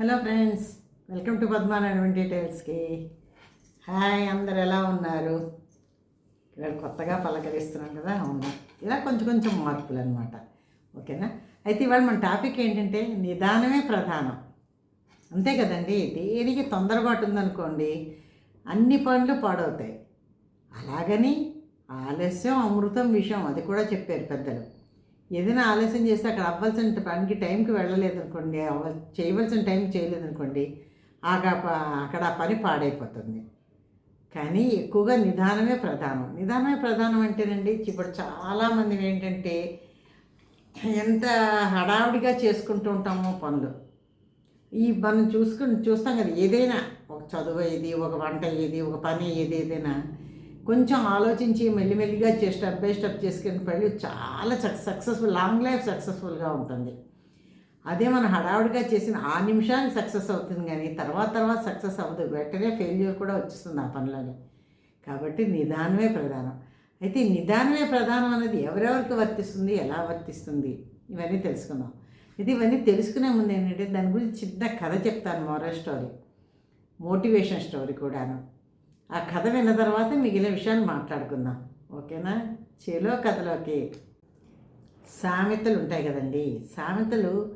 Hello friends welcome to Padmanarayana డీటెయిల్స్కి. Hi అందరు ఎలా ఉన్నారు? ఇవాళ కొత్తగా పలకరిస్తున్నాం కదా అవును. ఇలా కొంచెం కొంచెం మార్పులు అనమాట ఓకేనా? అయితే ఇవాళ మన టాపిక్ ఏంటంటే నిదానమే ప్రధానం. అంతే కదండి దేనికి తొందరపాటు ఉందనుకోండి అన్ని పనులు పాడవుతాయి. అలాగని ఆలస్యం అమృతం విషయం అది కూడా చెప్పారు పెద్దలు. ఏదైనా ఆలస్యం చేస్తే అక్కడ అవ్వాల్సిన పనికి టైంకి వెళ్ళలేదు అనుకోండి అవ్వ చేయవలసిన టైంకి చేయలేదు అనుకోండి అక్కడ ఆ పని పాడైపోతుంది. కానీ ఎక్కువగా నిదానమే ప్రధానం. నిదానమే ప్రధానం అంటేనండి ఇప్పుడు చాలామంది ఏంటంటే ఎంత హడావుడిగా చేసుకుంటూ ఉంటామో పనులు. ఈ మనం చూసుకుని చూస్తాం కదా ఏదైనా ఒక చదువు ఏది ఒక వంట ఏది ఒక పని ఏది ఏదైనా కొంచెం ఆలోచించి మెల్లిమెల్లిగా చే స్టెప్ బై స్టెప్ చేసుకుని పడి చాలా సక్సెస్ఫుల్ లాంగ్ లైఫ్ సక్సెస్ఫుల్గా ఉంటుంది. అదే మనం హడావుడిగా చేసిన ఆ నిమిషానికి సక్సెస్ అవుతుంది కానీ తర్వాత తర్వాత సక్సెస్ అవ్వదు. వెంటనే ఫెయిల్యూర్ కూడా వచ్చేస్తుంది ఆ పనిలోనే. కాబట్టి నిదానమే ప్రధానం. అయితే నిదానమే ప్రధానం అనేది ఎవరెవరికి వర్తిస్తుంది ఎలా వర్తిస్తుంది? ఇవన్నీ తెలుసుకుందాం. ఇది ఇవన్నీ తెలుసుకునే ముందు ఏంటంటే దాని గురించి చిన్న కథ చెప్తాను మోరల్ స్టోరీ మోటివేషన్ స్టోరీ కూడాను. ఆ కథ విన్న తర్వాత మిగిలిన విషయాన్ని మాట్లాడుకుందాం. ఓకేనా? చేలో కథలోకి. సామెతలు ఉంటాయి కదండి. సామెతలు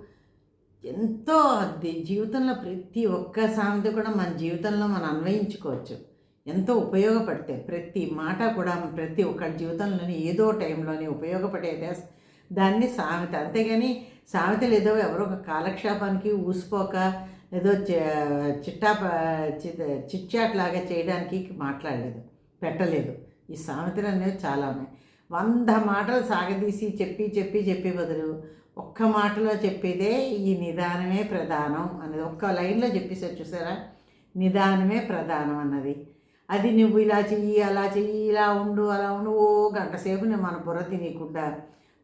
ఎంతో అది జీవితంలో ప్రతి ఒక్క సామెత కూడా మన జీవితంలో మనం అన్వయించుకోవచ్చు. ఎంతో ఉపయోగపడతాయి. ప్రతి మాట కూడా ప్రతి ఒక్కరి జీవితంలోని ఏదో టైంలోనే ఉపయోగపడేదే దాన్ని సామెత. అంతేగాని సామెతలు ఏదో ఎవరో ఒక కాలక్షేపానికి ఊసిపోక ఏదో చిట్టా చిట్చాట్ లాగా చేయడానికి మాట్లాడలేదు. పెట్టలేదు. ఈ సామెతలు అనేవి చాలా ఉన్నాయి. వంద మాటలు సాగదీసి చెప్పి చెప్పి చెప్పే బదులు ఒక్క మాటలో చెప్పేదే ఈ నిదానమే ప్రధానం అనేది ఒక్క లైన్లో చెప్పేసారు చూసారా? నిదానమే ప్రధానం అన్నది. అది నువ్వు ఇలా చెయ్యి అలా చెయ్యి ఇలా ఉండు అలా ఉండు ఓ గంట సేపు నేను మన బుర్ర తినకుండా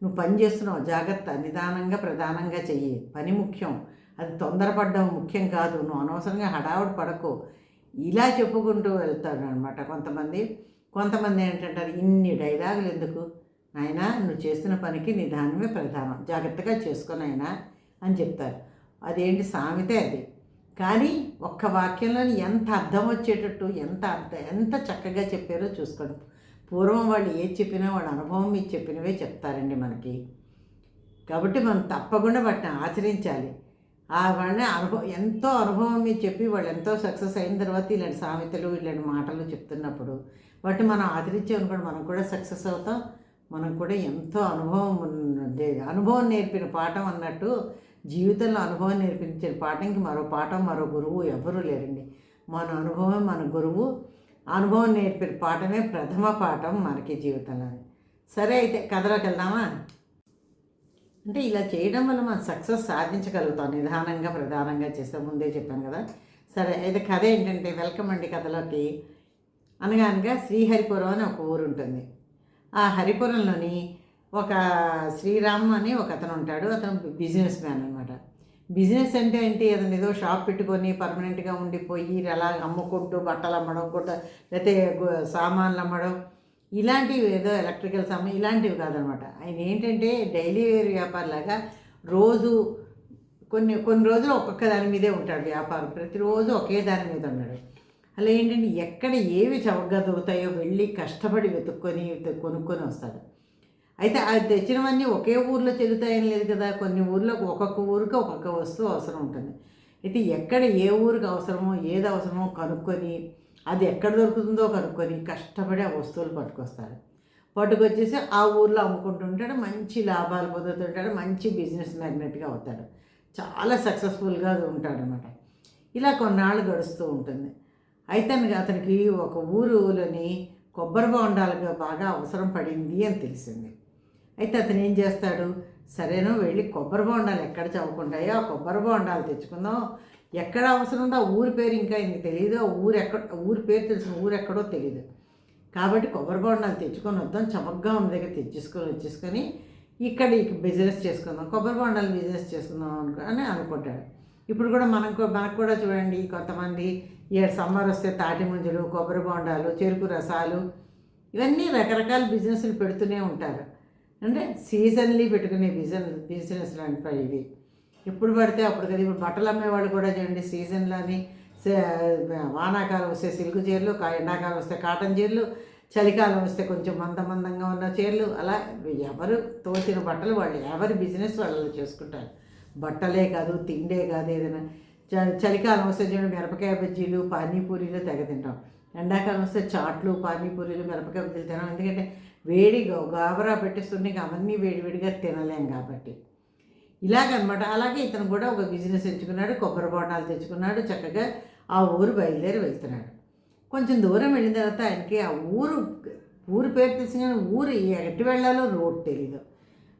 నువ్వు పని చేస్తున్నావు. జాగ్రత్త. నిదానంగా ప్రధానంగా చెయ్యి. పని ముఖ్యం. అది తొందరపడడం ముఖ్యం కాదు. నువ్వు అనవసరంగా హడావుడి పడకు. ఇలా చెప్పుకుంటూ వెళ్తాడు అనమాట కొంతమంది. కొంతమంది ఏంటంటారు ఇన్ని డైలాగులు ఎందుకు? నాయనా నువ్వు చేస్తున్న పనికి నిదానమే ప్రధానం. జాగ్రత్తగా చేసుకుని అని చెప్తారు. అదేంటి సామెతే అది. కానీ ఒక్క వాక్యంలోని ఎంత అర్థం వచ్చేటట్టు ఎంత అర్థం ఎంత చక్కగా చెప్పారో చూసుకోండి. పూర్వం వాళ్ళు ఏది చెప్పినా వాళ్ళ అనుభవం మీకు చెప్పినవే చెప్తారండి మనకి. కాబట్టి మనం తప్పకుండా వాటిని ఆచరించాలి. వాళ్ళని అనుభవం ఎంతో అనుభవం మీద చెప్పి వాళ్ళు ఎంతో సక్సెస్ అయిన తర్వాత ఇలాంటి సామెతలు ఇలాంటి మాటలు చెప్తున్నప్పుడు వాటిని మనం ఆచరించామనుకోండి మనం కూడా సక్సెస్ అవుతాం. మనం కూడా ఎంతో అనుభవం అనుభవం నేర్పిన పాఠం అన్నట్టు జీవితంలో అనుభవం నేర్పించిన పాఠంకి మరో పాఠం మరో గురువు ఎవరూ లేరండి. మన అనుభవం మన గురువు. అనుభవం నేర్పిన పాఠమే ప్రథమ పాఠం మనకి జీవితంలో సరే అయితే కథలోకి వెళ్దామా? అంటే ఇలా చేయడం వల్ల మనం సక్సెస్ సాధించగలుగుతాం. నిదానంగా ప్రధానంగా చేస్తే ముందే చెప్పాను కదా. సరే అయితే కథ ఏంటంటే వెల్కమ్ అండి కథలోకి. అనగానగా శ్రీహరిపురం అని ఒక ఊరు ఉంటుంది. ఆ హరిపురంలోని ఒక శ్రీరామ్ అని ఒక అతను ఉంటాడు. అతను బిజినెస్ మ్యాన్ అనమాట బిజినెస్ అంటే ఏంటి? అతను ఏదో షాప్ పెట్టుకొని పర్మనెంట్గా ఉండిపోయి అలా అమ్ముకుంటూ బట్టలు అమ్మడం కూడా లేకపోతే సామాన్లు అమ్మడం ఇలాంటివి ఏదో ఎలక్ట్రికల్ సమ ఇలాంటివి కాదనమాట. ఆయన ఏంటంటే డైలీ వేర్ వ్యాపారలాగా రోజు కొన్ని కొన్ని రోజులు ఒక్కొక్క దాని మీదే ఉంటాడు వ్యాపారం. ప్రతిరోజు ఒకే దాని మీద ఉన్నాడు. అలా ఏంటంటే ఎక్కడ ఏవి చవకగా దొరుకుతాయో వెళ్ళి కష్టపడి వెతుక్కొని కొనుక్కొని వస్తాడు. అయితే అది తెచ్చినవన్నీ ఒకే ఊర్లో చెల్లుతాయని లేదు కదా. కొన్ని ఊర్లో ఒక్కొక్క ఊరికి ఒక్కొక్క వస్తువు అవసరం ఉంటుంది. అయితే ఎక్కడ ఏ ఊరికి అవసరమో ఏది అవసరమో కనుక్కొని అది ఎక్కడ దొరుకుతుందో కనుక్కొని కష్టపడి ఆ వస్తువులు పట్టుకొస్తారు. పట్టుకొచ్చేసి ఆ ఊర్లో అమ్ముకుంటుంటాడు మంచి లాభాలు పొందుతుంటాడు మంచి బిజినెస్ మ్యాగ్నెట్గా అవుతాడు. చాలా సక్సెస్ఫుల్గా ఉంటాడనమాట. ఇలా కొన్నాళ్ళు గడుస్తూ ఉంటుంది. అయితే అతనికి ఒక ఊరులోని కొబ్బరి బొండాలుగా బాగా అవసరం పడింది అని తెలిసింది. అయితే అతను ఏం చేస్తాడు? సరేనో వెళ్ళి కొబ్బరి బొండాలు ఎక్కడ చదువుకుంటాయో ఆ కొబ్బరి బొండాలు తెచ్చుకుందాం ఎక్కడ అవసరం ఉందో ఆ ఊరి పేరు ఇంకా ఇంక తెలియదు ఆ ఊరు ఎక్కడ ఊరి పేరు తెలిసిన ఊరు ఎక్కడో తెలియదు కాబట్టి కొబ్బరి బొండాలు తెచ్చుకొని వద్దాం చమక్గా ఉన్న దగ్గర తెచ్చేసుకొని వచ్చేసుకొని ఇక్కడ బిజినెస్ చేసుకుందాం కొబ్బరి బొండాలు బిజినెస్ చేసుకుందాం అనుకో అని అనుకుంటాడు. ఇప్పుడు కూడా మనం మనకు కూడా చూడండి కొంతమంది ఈ సమ్మర్ వస్తే తాటి ముంజలు కొబ్బరి బొండాలు చెరుకు రసాలు ఇవన్నీ రకరకాల బిజినెస్లు పెడుతూనే ఉంటారు. అంటే సీజన్లీ పెట్టుకునే బిజినెస్ బిజినెస్ అంటే ఇవి. ఎప్పుడు పడితే అప్పుడు కదా. ఇప్పుడు బట్టలు అమ్మేవాళ్ళు కూడా చూడండి సీజన్లని వానాకాలం వస్తే సిల్క్ చీరలు ఎండాకాలం వస్తే కాటన్ చీరలు చలికాలం వస్తే కొంచెం మంద మందంగా ఉన్న చీరలు. అలా ఎవరు తోచిన బట్టలు వాళ్ళు ఎవరి బిజినెస్ వాళ్ళు చేసుకుంటారు. బట్టలే కాదు తిండే కాదు ఏదైనా. చ- చలికాలం వస్తే చూడండి మిరపకాయ బజ్జీలు పానీపూరీలు తెగ తింటాం. ఎండాకాలం వస్తే చాట్లు పానీపూరీలు మిరపకాయ బజ్జీలు తినాం ఎందుకంటే వేడి గాబరా పెట్టేస్తుంటే అవన్నీ వేడివేడిగా తినలేం కాబట్టి. ఇలాగనమాట. అలాగే ఇతను కూడా ఒక బిజినెస్ ఎంచుకున్నాడు కొబ్బరి బోటాలు తెచ్చుకున్నాడు చక్కగా ఆ ఊరు బయలుదేరి వెళ్తున్నాడు. కొంచెం దూరం వెళ్ళిన తర్వాత ఆయనకి ఆ ఊరు ఊరు పేరు తెలిసి కానీ ఊరు ఎటు వెళ్ళాలో రోడ్ తెలీదు.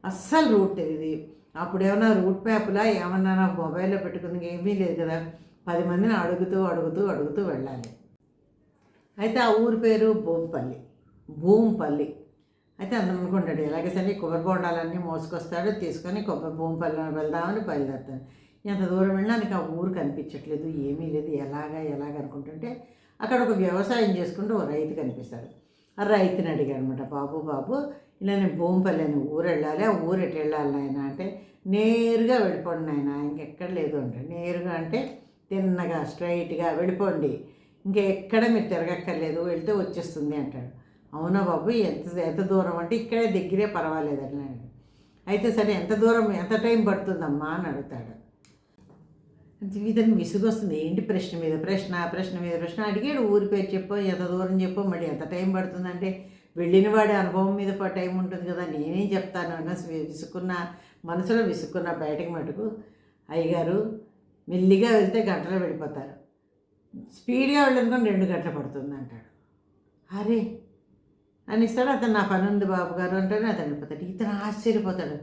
అస్సలు రూట్ తెలియదు అప్పుడు ఏమైనా రూట్ మ్యాప్లా ఏమన్నా నా మొబైల్లో పెట్టుకుంది ఏమీ లేదు కదా. పది మందిని అడుగుతూ అడుగుతూ అడుగుతూ వెళ్ళాలి. అయితే ఆ ఊరి పేరు భూంపల్లి. భూంపల్లి. అయితే అందరం అనుకుంటాడు ఎలాగే సరే కొబ్బరి బొండాలన్నీ మోసుకొస్తాడు తీసుకొని కొబ్బరి భూమి పల్లె వెళ్దామని బయలుదేరుతాడు. ఎంత దూరం వెళ్ళినా నాకు ఆ ఊరు కనిపించట్లేదు ఏమీ లేదు. ఎలాగా ఎలాగ అనుకుంటుంటే అక్కడ ఒక వ్యవసాయం చేసుకుంటూ ఒక రైతు కనిపిస్తాడు. ఆ రైతుని అడిగాడు అనమాట బాబు బాబు ఇలా నేను భూమిపల్లి అని ఊరు వెళ్ళాలి ఆ ఊరు ఎటు వెళ్ళాలి నాయన? అంటే నేరుగా వెళ్ళిపోండి నాయన ఇంకెక్కడ లేదు అంటే నేరుగా అంటే తిన్నగా స్ట్రైట్గా వెళ్ళిపోండి ఇంకెక్కడ మీరు తిరగక్కర్లేదు వెళ్తే వచ్చేస్తుంది అంటాడు. అవునా బాబు? ఎంత ఎంత దూరం? అంటే ఇక్కడే దగ్గరే పర్వాలేదు అన్నాడు అయితే సరే ఎంత దూరం ఎంత టైం పడుతుందమ్మా అని అడుగుతాడు. ఇతను విసుగొస్తుంది. ఏంటి ప్రశ్న మీద ప్రశ్న ప్రశ్న మీద ప్రశ్న? అడిగాడు. ఊరి పేరు చెప్పు ఎంత దూరం చెప్పో మళ్ళీ ఎంత టైం పడుతుందంటే వెళ్ళిన వాడి అనుభవం మీద ప- టైం ఉంటుంది కదా. నేనేం చెప్తాను అన్న విసుక్కున్న మనసులో విసుక్కున్న బయటకు మటుకు అయ్యగారు మెల్లిగా వెళ్తే గంటలో వెళ్ళిపోతారు. స్పీడ్గా వెళ్ళనుకొని రెండు గంటలు పడుతుంది అంటాడు అరే! అని ఇస్తాడు. అతను నా పని ఉంది బాబు గారు అంటేనే అతను వెళ్ళిపోతాడు. ఇతను ఆశ్చర్యపోతాడు.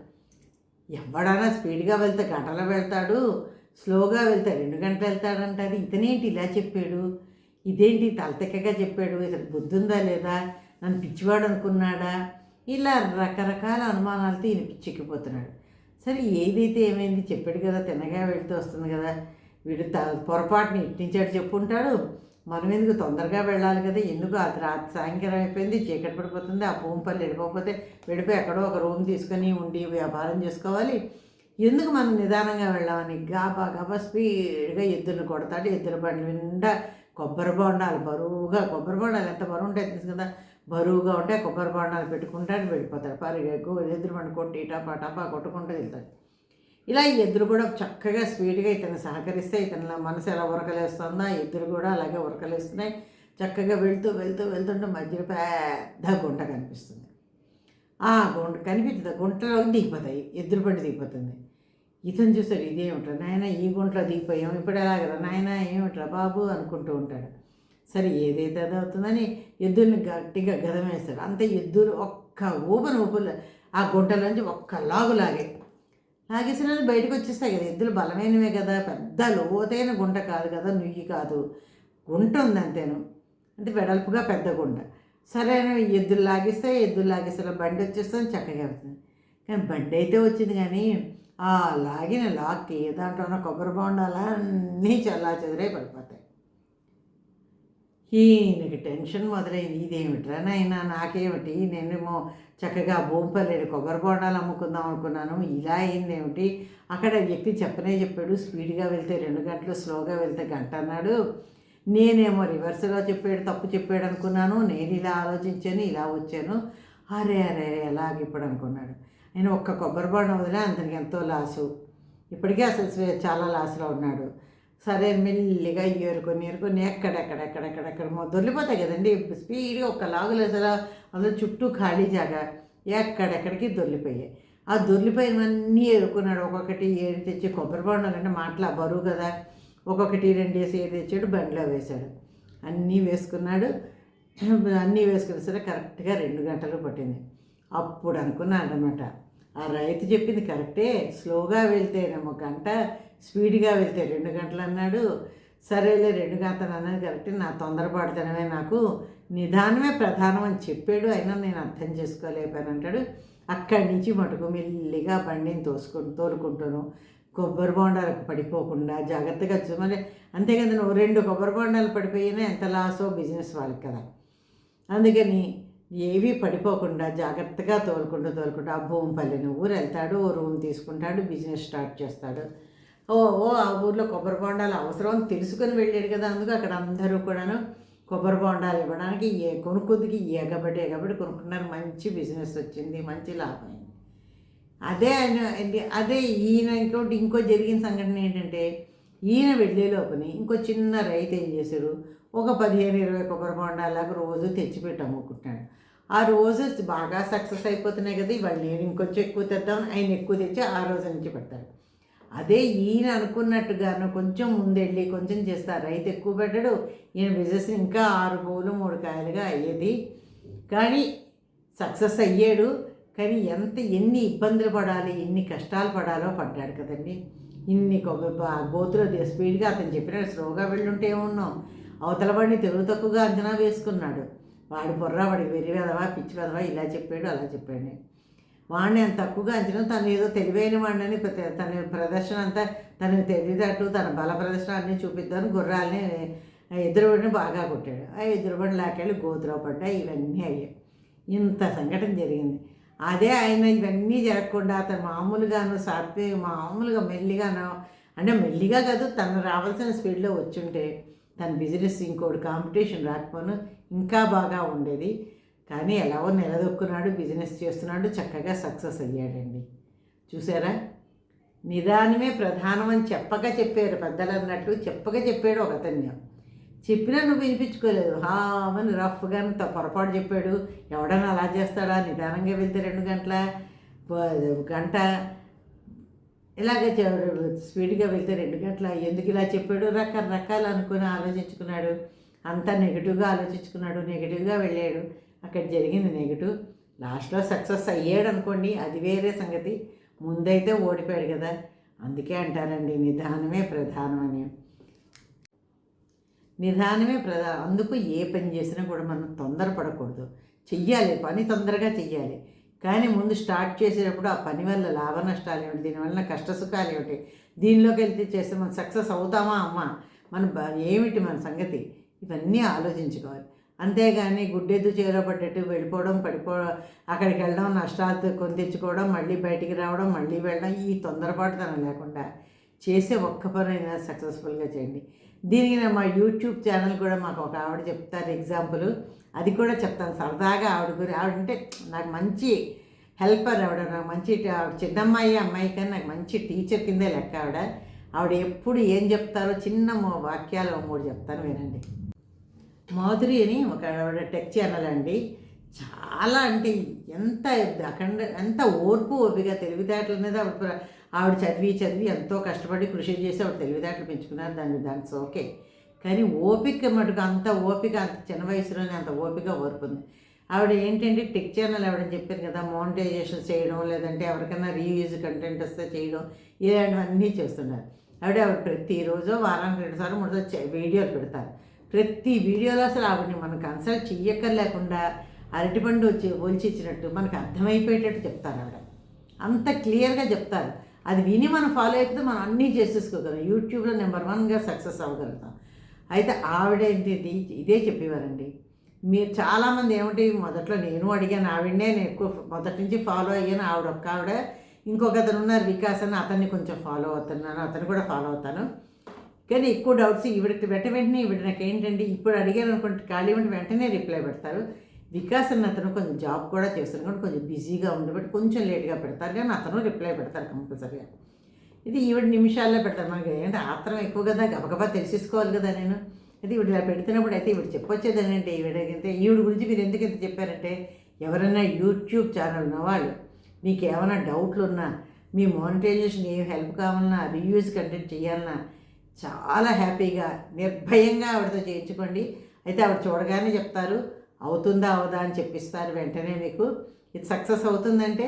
ఎవడైనా స్పీడ్గా వెళ్తే గంటలో వెళ్తాడు స్లోగా వెళ్తే రెండు గంటలు వెళ్తాడంటాడు ఇతనేంటి ఇలా చెప్పాడు? ఇదేంటి తలతెక్కగా చెప్పాడు? ఇతను బుద్ధి ఉందా లేదా? నన్ను పిచ్చివాడు అనుకున్నాడా? ఇలా రకరకాల అనుమానాలతో ఈయన పిచ్చెక్కిపోతున్నాడు. సరే ఏదైతే ఏమైంది చెప్పాడు కదా తిన్నగా వెళ్తూ వస్తుంది కదా. వీడు త పొరపాటుని ఇట్టించాడు చెప్పుంటాడు. మనం ఎందుకు తొందరగా వెళ్ళాలి కదా? ఎందుకు అది రాత్రి సాయంకాలం అయిపోయింది చీకటి పడిపోతుంది ఆ భూమిపల్లి వెళ్ళిపోతే వెళ్ళిపోయి ఎక్కడో ఒక రూమ్ తీసుకొని ఉండి వ్యాపారం చేసుకోవాలి. ఎందుకు మనం నిదానంగా వెళ్ళామని గాబా గాబా స్పీడ్గా ఎద్దులను కొడతాడు. ఎద్దుల బండి నిండా కొబ్బరి బొండాలు బరువుగా కొబ్బరి బొండాలు ఎంత బరువు ఉంటాయి తెలుసు కదా? బరువుగా ఉంటే కొబ్బరి బొండాలు పెట్టుకుంటాడు వెళ్ళిపోతాడు. పరిగెక్కు ఎదురు బండి కొట్టి టపా టపా కొట్టుకుంటూ వెళ్తాడు. ఇలా ఈ ఎద్దులు కూడా చక్కగా స్పీడ్గా ఇతను సహకరిస్తే ఇతని మనసు ఎలా ఉరకలేస్తుందో? ఆ ఎద్దులు కూడా అలాగే ఉరకలేస్తున్నాయి. చక్కగా వెళ్తూ వెళ్తూ వెళ్తుంటే మధ్యలో పెద్ద గుంట కనిపిస్తుంది. ఆ గుంట కనిపించదు. గుంటలో దిగిపోతాయి. ఎద్దురు బండి దిగిపోతుంది. ఇతను చూస్తాడు ఇదేమిట్రా నాయన? ఈ గుంటలో దిగిపోయాం. ఇప్పుడు ఎలాగరా నాయన? ఏమిట్రా బాబు? అనుకుంటూ ఉంటాడు. సరే ఏదైతే అది అవుతుందని ఎద్దుల్ని గట్టిగా గదమేస్తాడు అంతే ఎద్దులు ఒక్క ఊపన ఊపులు ఆ గుంటలోంచి ఒక్క లాగు లాగే లాగేసిన బయటకు వచ్చేస్తాయి కదా ఎద్దులు బలమైనవే కదా పెద్ద లోతైన గుంట కాదు కదా నుయ్యి కాదు. గుంట ఉంది అంతేను అంటే వెడల్పుగా పెద్ద గుంట. సరే ఎద్దులు లాగిస్తే ఎద్దులు లాగేస్తే బండి వచ్చేస్తుంది చక్కగా అవుతుంది కానీ బండి అయితే వచ్చింది కానీ ఆ లాగిన లాక్కి దాంట్లో ఉన్న కొబ్బరి బొండాలు అన్నీ చల్లా చెదిరే పడిపోతాయి. ఈయనకి టెన్షన్ మొదలైంది. ఇదేమిట్రా నాయనా? నాకేమిటి? నేనేమో చక్కగా భూమిపల్లి కొబ్బరి బొండాలు అమ్ముకుందాం అనుకున్నాను. ఇలా అయిందేమిటి? అక్కడ వ్యక్తి చెప్పనే చెప్పాడు. స్పీడ్గా వెళ్తే రెండు గంటలు స్లోగా వెళ్తే గంట అన్నాడు. నేనేమో రివర్స్లో చెప్పాడు తప్పు చెప్పాడు అనుకున్నాను. నేను ఇలా ఆలోచించాను ఇలా వచ్చాను. అరే అరే అరే ఎలాగ ఇప్పుడు అనుకున్నాడు. నేను ఒక్క కొబ్బరి బోండం వదిలే అతనికి ఎంతో లాసు. ఇప్పటికే అసలు చాలా లాస్లో ఉన్నాడు. సరే మెల్లిగా ఏరుకొని ఏరుకొని ఎక్కడెక్కడెక్కడెక్కడెక్కడ దొరికిపోతాయి కదండి. స్పీడ్గా ఒక సరే అందులో చుట్టూ ఖాళీ జాగా ఎక్కడెక్కడికి దొర్లిపోయాయి ఆ దొర్లిపోయినవన్నీ ఏరుకున్నాడు. ఒక్కొక్కటి ఏరి తెచ్చి కొబ్బరి బొండాలు అంటే బరువు కదా. ఒక్కొక్కటి రెండు వేసి ఏరి తెచ్చాడు బండిలో వేశాడు. అన్నీ వేసుకున్నాడు. అన్నీ వేసుకున్న సరే కరెక్ట్గా రెండు గంటలు పట్టింది. అప్పుడు అనుకున్నాను అనమాట ఆ రైతు చెప్పింది కరెక్టే. స్లోగా వెళ్తేనేమో గంట స్పీడ్గా వెళ్తే రెండు గంటలు అన్నాడు సరేలే రెండు గంటలు అన్నది కరెక్టే నా తొందరపడతనమే నాకు నిదానమే ప్రధానం అని చెప్పాడు. అయినా నేను అర్థం చేసుకోలేకపోయాను అంటాడు అక్కడి నుంచి మటుకు మెల్లిగా బండిని తోసుకొని తోలుకుంటాను కొబ్బరి బొండాలకు పడిపోకుండా జాగ్రత్తగా చూ అంతే కదా నువ్వు రెండు కొబ్బరి బొండాలు పడిపోయినా ఎంత లాసో బిజినెస్ వాళ్ళకి కదా. అందుకని ఏవి పడిపోకుండా జాగ్రత్తగా తోలుకుంటూ తోలుకుంటూ ఆ భూమిపల్లిని ఊరు వెళ్తాడు ఓ రూమ్ తీసుకుంటాడు బిజినెస్ స్టార్ట్ చేస్తాడు. ఓ ఓ ఆ ఊర్లో కొబ్బరి బొండాలు అవసరం అని తెలుసుకొని వెళ్ళాడు కదా అందుకు అక్కడ అందరూ కూడాను కొబ్బరి బొండాలు ఇవ్వడానికి ఏ కొనుక్కుందికి ఎగబడి ఎగబడి కొనుక్కున్నారు. మంచి బిజినెస్ వచ్చింది మంచి లాభం అయింది. అదే ఆయన అదే ఈయన ఇంకోటి ఇంకో జరిగిన సంఘటన ఏంటంటే ఈయన వెళ్ళే లోపని ఇంకో చిన్న రైతు ఏం చేశారు ఒక పదిహేను ఇరవై కొబ్బరి బొండాలకు రోజు తెచ్చిపెట్టి అమ్ముకుంటున్నాడు. ఆ రోజు బాగా సక్సెస్ అయిపోతున్నాయి కదా ఇవాళ నేను ఇంకొంచెం ఎక్కువ తెద్దాం ఆయన ఎక్కువ తెచ్చి ఆ రోజు నుంచి పెడతాడు. అదే ఈయన అనుకున్నట్టుగాను కొంచెం ముందెళ్ళి కొంచెం చేస్తారు రైతు ఎక్కువ పెట్టడు. ఈయన బిజినెస్ ఇంకా ఆరు పూలు మూడు కాయలుగా అయ్యేది. కానీ సక్సెస్ అయ్యాడు. కానీ ఎంత ఎన్ని ఇబ్బందులు పడాలి ఎన్ని కష్టాలు పడాలో పడ్డాడు కదండి. ఇన్ని కొబ్బరి గోతులో స్పీడ్గా అతను చెప్పినాడు స్లోగా వెళ్ళుంటే ఏమున్నాం? అవతల వాడిని తెలుగు తక్కువగా అంచనా వేసుకున్నాడు. వాడి బుర్ర వాడికి వెర్రి వెదవా పిచ్చి వెదవా ఇలా చెప్పాడు అలా చెప్పాడు. వాడిని అంత తక్కువగా అంచడం తను ఏదో తెలివైన వాడిని తన ప్రదర్శన అంతా తన తెలివితేటలు తన బల ప్రదర్శన అన్నీ చూపిద్దామని గుర్రాలని ఎదురుబడిని బాగా కొట్టాడు. ఆ ఎదురుబడి లాకెళ్ళి గోతులో పడ్డా ఇవన్నీ అయ్యాయి. ఇంత సంఘటన జరిగింది. అదే ఆయన ఇవన్నీ జరగకుండా అతను మామూలుగాను సాత్వి మామూలుగా మెల్లిగాను అంటే మెల్లిగా కాదు తను రావాల్సిన స్పీడ్లో వచ్చుంటే తన బిజినెస్ ఇంకోటి కాంపిటీషన్ రాకపోను ఇంకా బాగా ఉండేది. కానీ ఎలాగో నిలదొక్కున్నాడు బిజినెస్ చేస్తున్నాడు చక్కగా సక్సెస్ అయ్యాడండి. చూసారా? నిదానమే ప్రధానం అని చెప్పక చెప్పారు పెద్దలు అన్నట్టు చెప్పక చెప్పాడు ఒక అతన్యం చెప్పినా నువ్వు వినిపించుకోలేదు. హామని రఫ్గా త- పొరపాటు చెప్పాడు. ఎవడన్నా అలా చేస్తాడా? నిదానంగా వెళ్తే రెండు గంటల గంట. ఇలాగే స్పీడ్గా వెళ్తే రెండు గంటల. ఎందుకు ఇలా చెప్పాడు? రకరకాలు అనుకుని ఆలోచించుకున్నాడు. అంతా నెగిటివ్గా ఆలోచించుకున్నాడు. నెగిటివ్గా వెళ్ళాడు. అక్కడ జరిగింది నెగిటివ్ లాస్ట్లో సక్సెస్ అయ్యాడు అనుకోండి అది వేరే సంగతి. ముందైతే ఓడిపోయాడు కదా. అందుకే అంటారండి నిదానమే ప్రధానం అని. నిదానమే ప్రధా అందుకు ఏ పని చేసినా కూడా మనం తొందరపడకూడదు. చెయ్యాలి పని తొందరగా చెయ్యాలి. కానీ ముందు స్టార్ట్ చేసేటప్పుడు ఆ పని వల్ల లాభ నష్టాలు ఏమిటి? దీనివల్ల కష్టసుఖాలు ఏమిటి? దీనిలోకి వెళ్తే చేస్తే మనం సక్సెస్ అవుతామా అమ్మా? మన ఏమిటి మన సంగతి? ఇవన్నీ ఆలోచించుకోవాలి. అంతేగాని గుడ్డెద్దు చేలో పడ్డట్టు వెళ్ళిపోవడం పడిపోవడం అక్కడికి వెళ్ళడం నష్టాలతో కొని తెచ్చుకోవడం మళ్ళీ బయటికి రావడం మళ్ళీ వెళ్ళడం ఈ తొందరపాటుతనం లేకుండా చేసే ఒక్క పనైనా సక్సెస్ఫుల్గా చేయండి. దీనికి మా యూట్యూబ్ ఛానల్ కూడా మాకు ఒక ఆవిడ చెప్తారు ఎగ్జాంపుల్. అది కూడా చెప్తాను సరదాగా ఆవిడ గురి ఆవిడ అంటే నాకు మంచి హెల్పర్ ఆవిడ నాకు మంచి ఆవిడ చిన్నమ్మాయి అమ్మాయి కానీ నాకు మంచి టీచర్ కిందే లెక్క ఆవిడ. ఆవిడ ఎప్పుడు ఏం చెప్తారో చిన్న వాక్యాలు మూడు చెప్తాను వినండి. మాధురి అని ఒక ఆవిడ టెక్ ఛానల్ అండి. చాలా అంటే ఎంత అఖండ ఎంత ఓర్పు ఓపిక తెలివితేటలు అనేది ఆవిడ ఆవిడ చదివి చదివి ఎంతో కష్టపడి కృషి చేసి ఆవిడ తెలివితేటలు పెంచుకున్నారు దాన్ని దానికి ఓకే. కానీ ఓపిక మటుకు అంత ఓపిక అంత చిన్న వయసులోనే అంత ఓపిక ఓర్పు ఉంది. ఆవిడ ఏంటంటే టెక్ ఛానల్ ఆవిడని చెప్పారు కదా మోనిటైజేషన్ చేయడం లేదంటే ఎవరికైనా రీయూజ్ కంటెంట్ వస్తే చేయడం ఇలాంటివన్నీ చేస్తున్నారు. ఆవిడ ఆవిడ ప్రతిరోజు వారానికి రెండుసార్లు మూడుసార్లు వీడియోలు పెడతారు. ప్రతి వీడియోలో అసలు ఆవిడని మనం కన్సల్ట్ చెయ్యక్కర్లేకుండా అరటిపండు వచ్చి ఒలిచి ఇచ్చినట్టు మనకు అర్థమైపోయేటట్టు చెప్తారు ఆవిడ. అంత క్లియర్గా చెప్తారు. అది విని మనం ఫాలో అయిపోతే మనం అన్నీ చేసేసుకోగలం. యూట్యూబ్లో నెంబర్ వన్గా సక్సెస్ అవ్వగలుగుతాం. అయితే ఆవిడ ఏంటి ఇదే చెప్పేవారండి. మీరు చాలామంది ఏమిటి మొదట్లో నేను అడిగాను ఆవిడనే నేను ఎక్కువ మొదటి నుంచి ఫాలో అయ్యాను. ఆవిడ ఒక్క ఆవిడ ఇంకొక అతను ఉన్నారు వికాస్ అని అతన్ని కొంచెం ఫాలో అవుతున్నాను అతను కూడా ఫాలో అవుతాను. కానీ ఎక్కువ డౌట్స్ ఈవిడకి వెంట వెంటనే ఈవిడ నాకు ఏంటంటే ఇప్పుడు అడిగాను అనుకుంటే ఖాళీ ఉంటే వెంటనే రిప్లై పెడతారు. వికాస్ అన్న అతను కొంచెం జాబ్ కూడా చేస్తాను కూడా కొంచెం బిజీగా ఉండబట్టి కొంచెం లేట్గా పెడతారు కానీ అతను రిప్లై పెడతారు కంపల్సరీగా ఇది ఈవిడ నిమిషాల్లో పెడతారు. మనకి ఏంటంటే ఆత్రం ఎక్కువ కదా గబగబా తెలిసేసుకోవాలి కదా నేను. అయితే ఈవిడ ఇలా పెడుతున్నప్పుడు అయితే ఈవిడ చెప్పొచ్చేది ఏంటంటే ఈవిడైతే ఈవిడ గురించి మీరు ఎందుకు ఇంత చెప్పారంటే ఎవరైనా యూట్యూబ్ ఛానల్ ఉన్నవాళ్ళు మీకు ఏమైనా డౌట్లు ఉన్నా మీ మానిటైజేషన్ ఏం హెల్ప్ కావాలన్నా రివ్యూస్ కంటెంట్ చేయాలన్నా చాలా హ్యాపీగా నిర్భయంగా ఆవిడతో చేయించుకోండి. అయితే ఆవిడ చూడగానే చెప్తారు అవుతుందా అవదా? అని చెప్పిస్తారు వెంటనే మీకు. ఇది సక్సెస్ అవుతుందంటే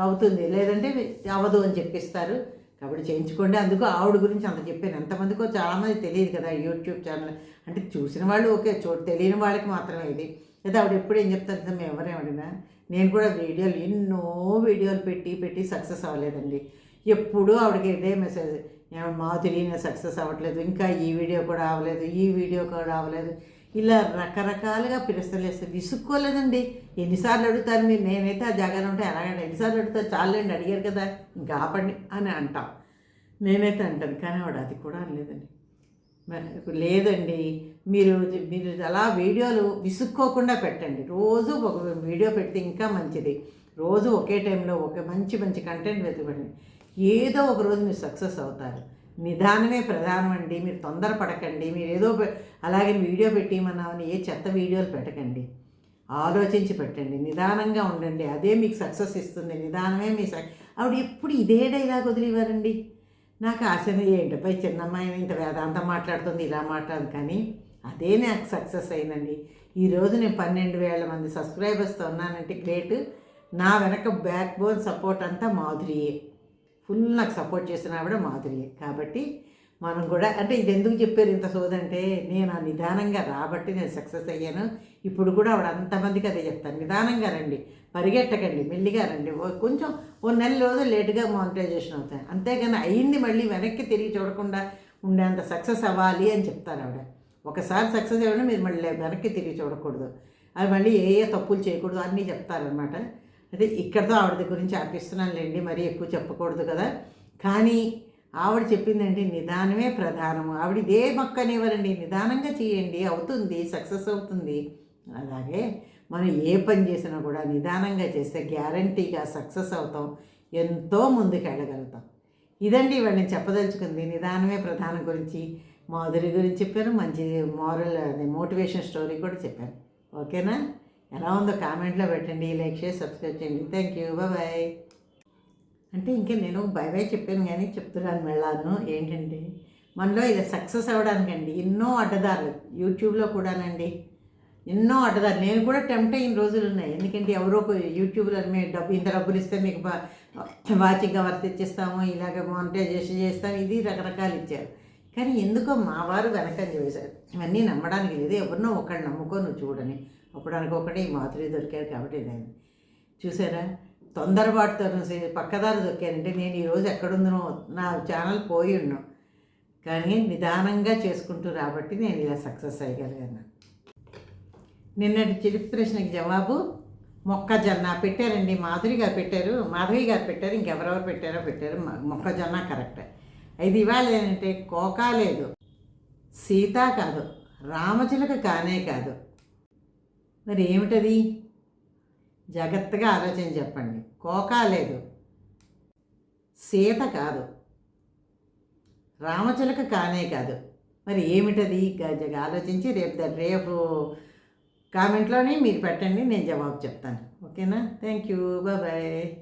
అవుతుంది లేదంటే అవ్వదు అని చెప్పిస్తారు. కాబట్టి చేయించుకోండి. అందుకు ఆవిడ గురించి అంత చెప్పాను. ఎంతమందికో చాలామంది తెలియదు కదా యూట్యూబ్ ఛానల్. అంటే చూసిన వాళ్ళు ఓకే చూ తెలియని వాళ్ళకి మాత్రమే ఇది. అయితే ఆవిడ ఎప్పుడు ఏం చెప్తారు కదా మేము ఎవరేమడినా నేను కూడా వీడియోలు ఎన్నో వీడియోలు పెట్టి పెట్టి సక్సెస్ అవ్వలేదండి. ఎప్పుడూ ఆవిడకి ఇదే మెసేజ్ ఏమో మాధురి సక్సెస్ అవ్వట్లేదు ఇంకా ఈ వీడియో కూడా అవ్వలేదు ఈ వీడియో కూడా అవ్వలేదు. ఇలా రకరకాలుగా పిలుస్తలేస్తే విసుక్కోలేదండి. ఎన్నిసార్లు అడుగుతారు మీరు? నేనైతే ఆ జాగాలో ఉంటే ఎలాగంటే ఎన్నిసార్లు అడుగుతారు? చాలండి అడిగారు కదా ఇంకా ఆపండి అని అంటాం. నేనైతే అంటాను కానీ ఆవిడ అది కూడా అనలేదండి. మరి లేదండి. మీరు మీరు అలా వీడియోలు విసుక్కోకుండా పెట్టండి. రోజు ఒక వీడియో పెడితే ఇంకా మంచిది. రోజు ఒకే టైంలో ఒక మంచి మంచి కంటెంట్ వెతకండి ఏదో ఒక రోజు మీరు సక్సెస్ అవుతారు. నిదానమే ప్రధానం అండి. మీరు తొందరపడకండి. మీరు ఏదో అలాగే వీడియో పెట్టిమన్నామని ఏ చెత్త వీడియోలు పెట్టకండి. ఆలోచించి పెట్టండి. నిదానంగా ఉండండి. అదే మీకు సక్సెస్ ఇస్తుంది. నిదానమే మీ సక్ ఆవిడ ఎప్పుడు ఇదే డైలాగ్ వదిలేవారండి? నాకు ఆశనే ఏంటపై చిన్నమ్మాయిని ఇంత వేదాంతం మాట్లాడుతుంది ఇలా మాట్లాడు కానీ అదే నాకు సక్సెస్ అయిందండి. ఈరోజు నేను పన్నెండు వేల మంది సబ్స్క్రైబర్స్తో ఉన్నానంటే గ్రేట్. నా వెనక బ్యాక్ బోన్ సపోర్ట్ అంతా మాధురియే ఫుల్ నాకు సపోర్ట్ చేసిన ఆవిడ మాధురియే కాబట్టి మనం కూడా అంటే ఇది ఎందుకు చెప్పారు ఇంత సోదంటే నేను ఆ నిదానంగా రాబట్టి నేను సక్సెస్ అయ్యాను. ఇప్పుడు కూడా ఆవిడ అంతమందికి అదే చెప్తాను. నిదానంగా రండి పరిగెట్టకండి మెల్లిగా రండి. ఓ కొంచెం ఓ నెల రోజులు లేటుగా మానిటైజేషన్ అవుతాయి. అంతేగాని అయింది మళ్ళీ వెనక్కి తిరిగి చూడకుండా ఉండేంత సక్సెస్ అవ్వాలి అని చెప్తారు ఆవిడ. ఒకసారి సక్సెస్ అవ్వడం మీరు మళ్ళీ వెనక్కి తిరిగి చూడకూడదు. అది మళ్ళీ ఏ ఏ తప్పులు చేయకూడదు అన్నీ చెప్తారనమాట అదే ఇక్కడతో ఆవిడ గురించి ఆపిస్తున్నానులేండి మరీ ఎక్కువ చెప్పకూడదు కదా. కానీ ఆవిడ చెప్పిందండి నిదానమే ప్రధానము. ఆవిడ ఇదే మొక్క అనేవారండి నిదానంగా చేయండి అవుతుంది సక్సెస్ అవుతుంది. అలాగే మనం ఏ పని చేసినా కూడా నిదానంగా చేస్తే గ్యారంటీగా సక్సెస్ అవుతాం ఎంతో ముందుకు వెళ్ళగలుగుతాం ఇదండి ఇవాళ నేను చెప్పదలుచుకుంది నిదానమే ప్రధానం గురించి. మాధురి గురించి చెప్పాను మంచి మోరల్ అదే మోటివేషన్ స్టోరీ కూడా చెప్పాను. ఓకేనా? ఎలా ఉందో కామెంట్లో పెట్టండి లైక్ చేసి సబ్స్క్రైబ్ చేయండి. థ్యాంక్ యూ బాయ్ అంటే ఇంకా నేను బై బై చెప్పాను కానీ చెప్తున్నాను వెళ్ళాను ఏంటంటే మనలో ఇది సక్సెస్ అవ్వడానికండి ఎన్నో అడ్డదారులు యూట్యూబ్లో కూడానండి ఎన్నో అడ్డదారులు. నేను కూడా టెంప్ట్ అయిన రోజులు ఉన్నాయి. ఎందుకంటే ఎవరో ఒక యూట్యూబ్లో మేము డబ్బు ఇంత డబ్బులు ఇస్తే మీకు వాచింగ్ అవర్స్ ఇచ్చేస్తాము ఇలాగ మానిటైజేషన్ చేస్తాము ఇది రకరకాలు ఇచ్చారు. కానీ ఎందుకో మా వారు వెనక చేశారు. ఇవన్నీ నమ్మడానికి లేదు. ఎవరినో ఒకళ్ళు నమ్ముకో నువ్వు చూడని అప్పుడు అనుకోకుండా ఈ మాధురి దొరికారు కాబట్టి నేను చూసారా తొందరపాటుతో పక్కదారి దొక్కానంటే నేను ఈరోజు ఎక్కడుందనో నా ఛానల్ పోయి ఉన్నాం. కానీ నిదానంగా చేసుకుంటూ రాబట్టి నేను ఇలా సక్సెస్ అయ్యగలిగాను. నిన్నటి చిలిపి ప్రశ్నకి జవాబు మొక్కజొన్న పెట్టారండి. మాధురి గారు పెట్టారు మాధవి గారు పెట్టారు ఇంకెవరెవరు పెట్టారో పెట్టారు. మొక్కజొన్న కరెక్ట్. ఇది ఇవాళ ఏంటంటే కోకా లేదు సీత కాదు రామచిలక కానే కాదు. మరి ఏమిటది? జాగ్రత్తగా ఆలోచన చెప్పండి. కోకా లేదు. సీత కాదు. రామచిలక కానే కాదు. మరి ఏమిటది? ఆలోచించి రేపు రేపు కామెంట్లోనే మీరు పెట్టండి నేను జవాబు చెప్తాను. ఓకేనా? Thank you. బాయ్.